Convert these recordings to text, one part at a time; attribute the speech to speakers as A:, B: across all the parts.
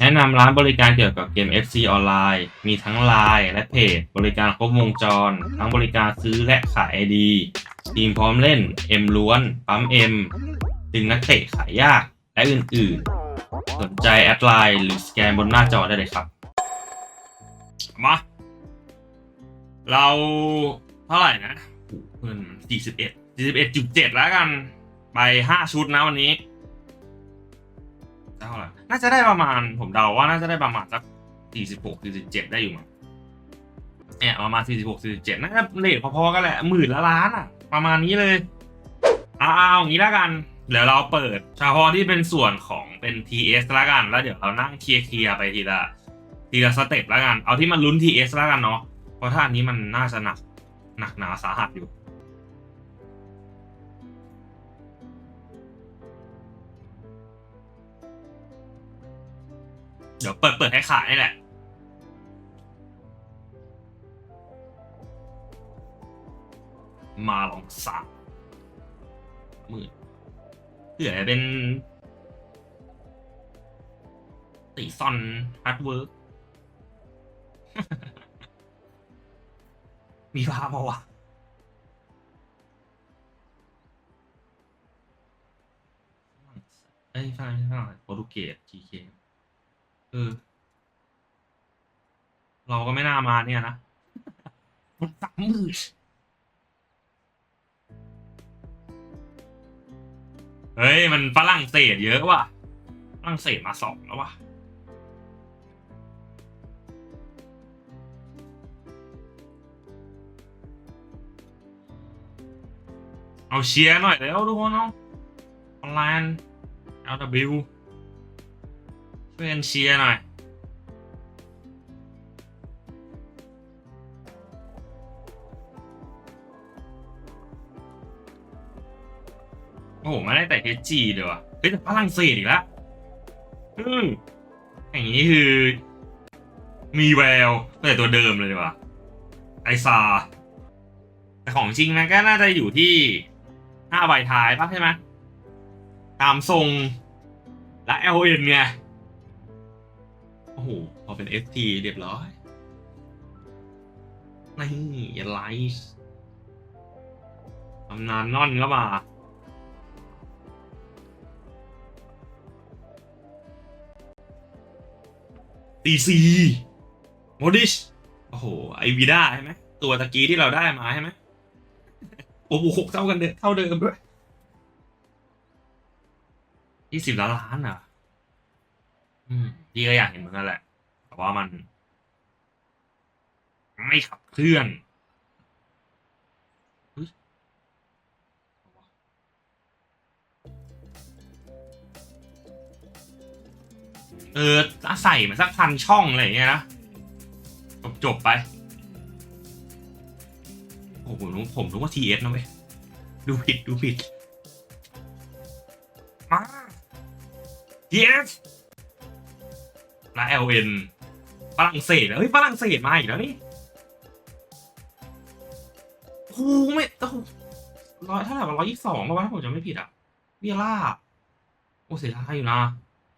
A: แนะนำร้านบริการเกี่ยวกับเกม FC ออนไลน์ มีทั้งไลน์และเพจ บริการครบวงจร ทั้งบริการซื้อและขาย ID ทีมพร้อมเล่น M ล้วน ปั๊ม M ดึงนักเตะขายยาก และอื่นๆ สนใจแอดไลน์หรือสแกนบนหน้าจอได้เลยครับ มา เราเท่าไหร่นะเพิ่นสี่สิบเอ็ดสี่สิบเอ็ดจุดเจ็ดแล้วกัน ไปห้าชุดนะวันนี้ เท่าไหร่น่าจะได้ประมาณ ผมเดาว่าน่าจะได้ประมาณสักสี่สิบหกสี่สิบเจ็ดได้อยู่มั้งเนี่ยประมาณสี่สิบหกสี่สิบเจ็ดน่าจะเลทพอๆกันแหละหมื่นละล้านอะ ประมาณนี้เลยเอาเอาอย่างนี้แล้วกันเดี๋ยวเราเปิดเฉพาะที่เป็นส่วนของเป็น TS แล้วกัน แล้วเดี๋ยวเรานั่งเคลียร์ไปทีละทีละสเต็ปแล้วกัน เอาที่มันลุ้น TS แล้วกันเนาะเพราะถ้าอันนี้มันน่าจะหนักหนักหนาสาหัสอยู่ เดี๋ยวเปิดเปิดให้ขายนี่แหละ มาลองสามหมื่นเผื่อเป็น ตีซอนฮาร์ดเวิร์กมีภาพปะวะเอ้ยฝรั่งฝรั่งโปรตุเกสจีเค เออ เราก็ไม่น่ามาเนี่ยนะมันสามหมื่นเฮ้ย มันฝรั่งเศสเยอะว่ะฝรั่งเศสมาสองแล้วว่ะเอาเชียร์หน่อยแล้วทุกคนเอาออนไลน์ LW ช่วยกันเชียร์หน่อย โอ้โหม่ได้แต่เฮจีเดียวะเฮ้ยแต่ฝรั่งเศสอีกแล้วอืมอย่างนี้คือ มีแววแต่ตัวเดิมเลยดีกว่าไอซา แต่ของจริงมันก็น่าจะอยู่ที่ห้าใบท้ายป่ะใช่ไหมตามทรงและ LN ไงโอ้โหพอเป็น FT เรียบร้อย นี่ไลท์ตำนานนอนก็มาตีซีโมดิช โอ้โห ไอวีด้าใช่ไหม ตัวตะกี้ที่เราได้มาใช่ไหมโอ้โหหกเท่ากันเดิมเท่าเดิมด้วยยี่สิบล้านล้านอะ อืมพี่ก็อยากเห็นเหมือนกันแหละ แต่ว่ามัน ไม่ขับเคลื่อนเออใส่มาสักพันช่องอะไรอย่างเงี้ยนะ จบจบไป โอ้โหผมผมรู้ว่า TS นะเว้ยดูผิด ดูผิด มา TS และ LN ฝรั่งเศสเฮ้ยฝรั่งเศสมาอีกแล้วนี่โอ้โหไม่โอ้โหร้อยเท่าไหร่วะร้อยยี่สิบสองป่าวะถ้าผมจำไม่ผิดอะเวียร่าโอ้เสียดายอยู่นะ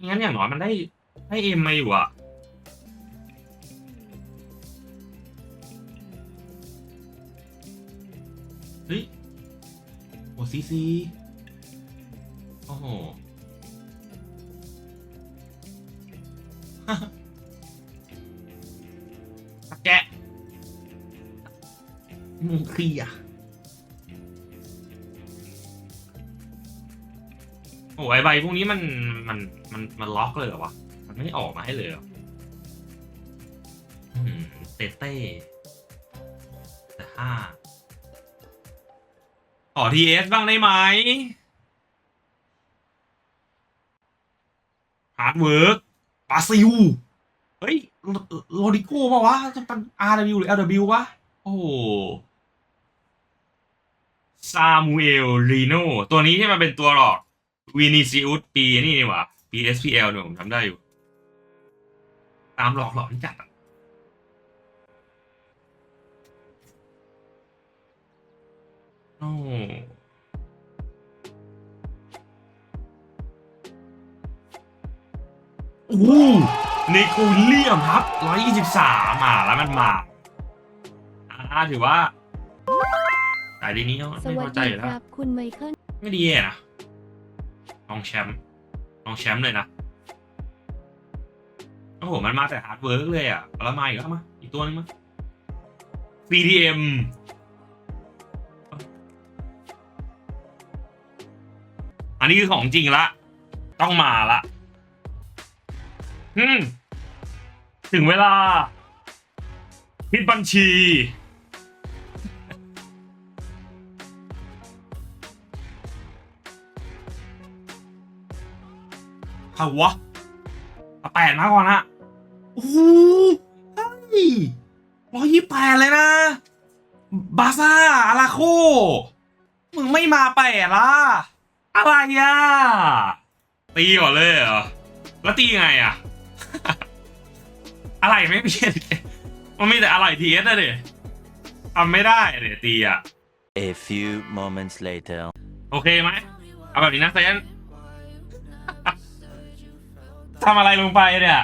A: งั้นอย่างน้อยมันได้ได้เอ็มมาอยู่อะเฮ้ยโอ้ซีซีโอ้โห แกะมึงเคลียร์โอ้ไอใบพวกนี้มันมันมันมันล็อกเลยเหรอวะ มันไม่ออกมาให้เลยเหรออืมเต้เต้แต่ห้าขอทีเอสบ้างได้ไหมฮาร์ดเวิร์ก บราซิล เฮ้ยโรดิโก้ปะวะจะเป็น RW หรือ LW วะ โอ้ซามูเอลรีโนตัวนี้ที่มันเป็นตัวหลอกวินิซิอุสปีนี่นี่หว่าปี SPL เนี่ยผมทำได้อยู่ ตามหลอกหลอนจัดโอ้ อ้โหในคูเลียมครับร้อยยี่สิบสามอะแล้วมันมาอ่าถือว่าแต่ดีนี้ก็
B: ส
A: ไม่
B: วั
A: พ
B: ส
A: อใจ
B: ดี
A: อยู่
B: ค
A: แล้ว
B: รับคุณไมเคิล
A: ไม่ดีอะนะลองแชมป์ลองแชมป์เลยนะโอ้โห มันมาแต่ฮาร์ดเวิร์กเลยอะแล้วมาอีกแล้วมาอีกตัวนึงมา CDM อันนี้คือของจริงละ ต้องมาละ อืม ถึงเวลา คิดบัญชีใครวะเอาแปดมาก่อนอะโอ้โหเฮ้ยร้อยยี่แปดเลยนะ บาซ่าอาราโค มึงไม่มาแปดล่ะ อะไรอะ ตีก่อนเลยเหรอ แล้วตีไงอะ อะไรไม่เปลี่ยนมันมีแต่อะไรทีเอสอะเด็ทำไม่ได้เดี๋ยตีอะ
C: A few moments later.
A: โอเคไหมเอาแบบนี้นะเซนทำอะไรลงไปเนี่ย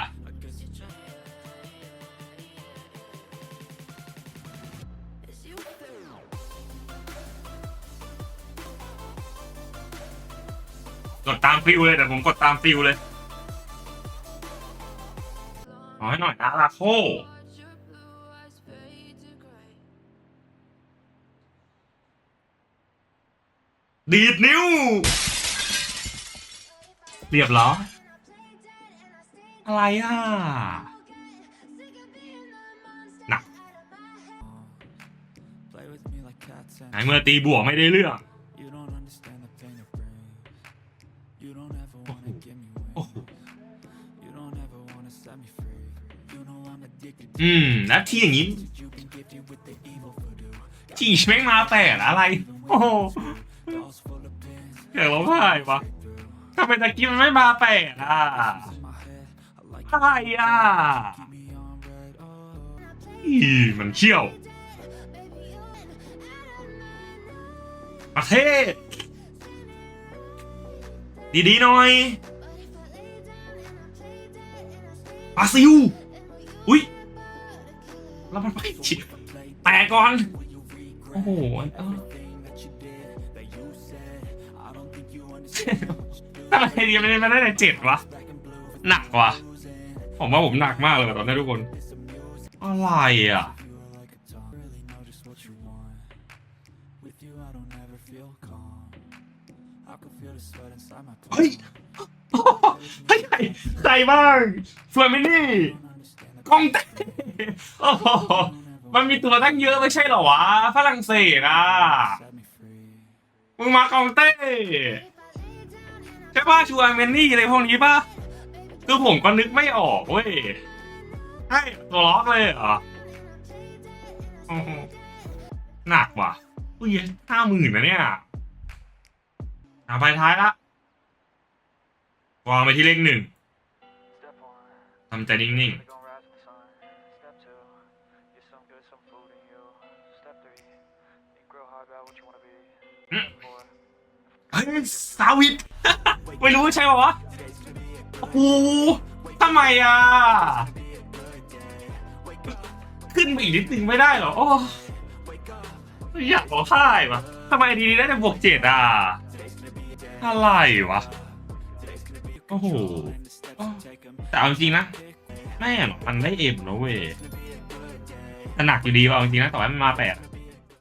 A: กดตามฟิวเลยแต่ผมกดตามฟิวเลย ขอให้หน่อยนะลาโคดีดนิ้ว เรียบร้อยอะไรอะหนัก
D: Play with me like cats and
A: ไหนเมื่อตีบวกไม่ได้เรื่อง
D: you don't understand the
A: อืมแล้วที่อย่างนี้
D: to you. Been gifted with the evil voodoo.
A: ที่แม่งมาแปดอะไร โอ้โห
D: Dolls full of pins.
A: เดี๋ยวร้องไห้ปะทำไมตะกี้มันไม่มาแปดอะอะไรอะอีมันเชี่ยว ประเทศ ดีๆหน่อยบราซิล อุ้ย แล้วมันไปจิบแต่ก่อน โอ้โหทำไมดีมันมาได้แต่เจ็ดวะ หนักวะผมว่าผมหนักมากเลยตอนนี้ทุกคน อะไรอะเฮ้ยใครใครบ้างสวยไหมนี่ กองเต้โอ้โหมันมีตัวตั้งเยอะไม่ใช่เหรอวะฝรั่งเศสอะมึงมากองเต้ใช่ป่ะชูอาร์เมนนี่อะไรพวกนี้ป่ะคือผมก็นึกไม่ออกเว้ยใช่ตัวล็อกเลยเหรอหนักว่ะอุ้ยห้าหมื่นนะเนี่ยอะไปท้ายละวางไปที่เลขหนึ่งทำใจนิ่ง
E: we Step two, get some good, some food in you. Step three, think real hard about what you wanna be. Step four,
A: เฮ้ยสาวิตไม่รู้ใช่ปะวะโอ้โหทำไมอะ ขึ้นไปอีกนิดนึงไม่ได้เหรอโอ้อยากร้องไห้ปะทำไมดีได้แต่บวกเจ็ดอะ อะไรวะ โอ้โหแต่เอาจริงๆนะ แม่หรอกมันได้เอ็มนะเว้ยแต่หนักอยู่ดีว่ะเอาจริงๆนะต่อให้มันมาแปดอะ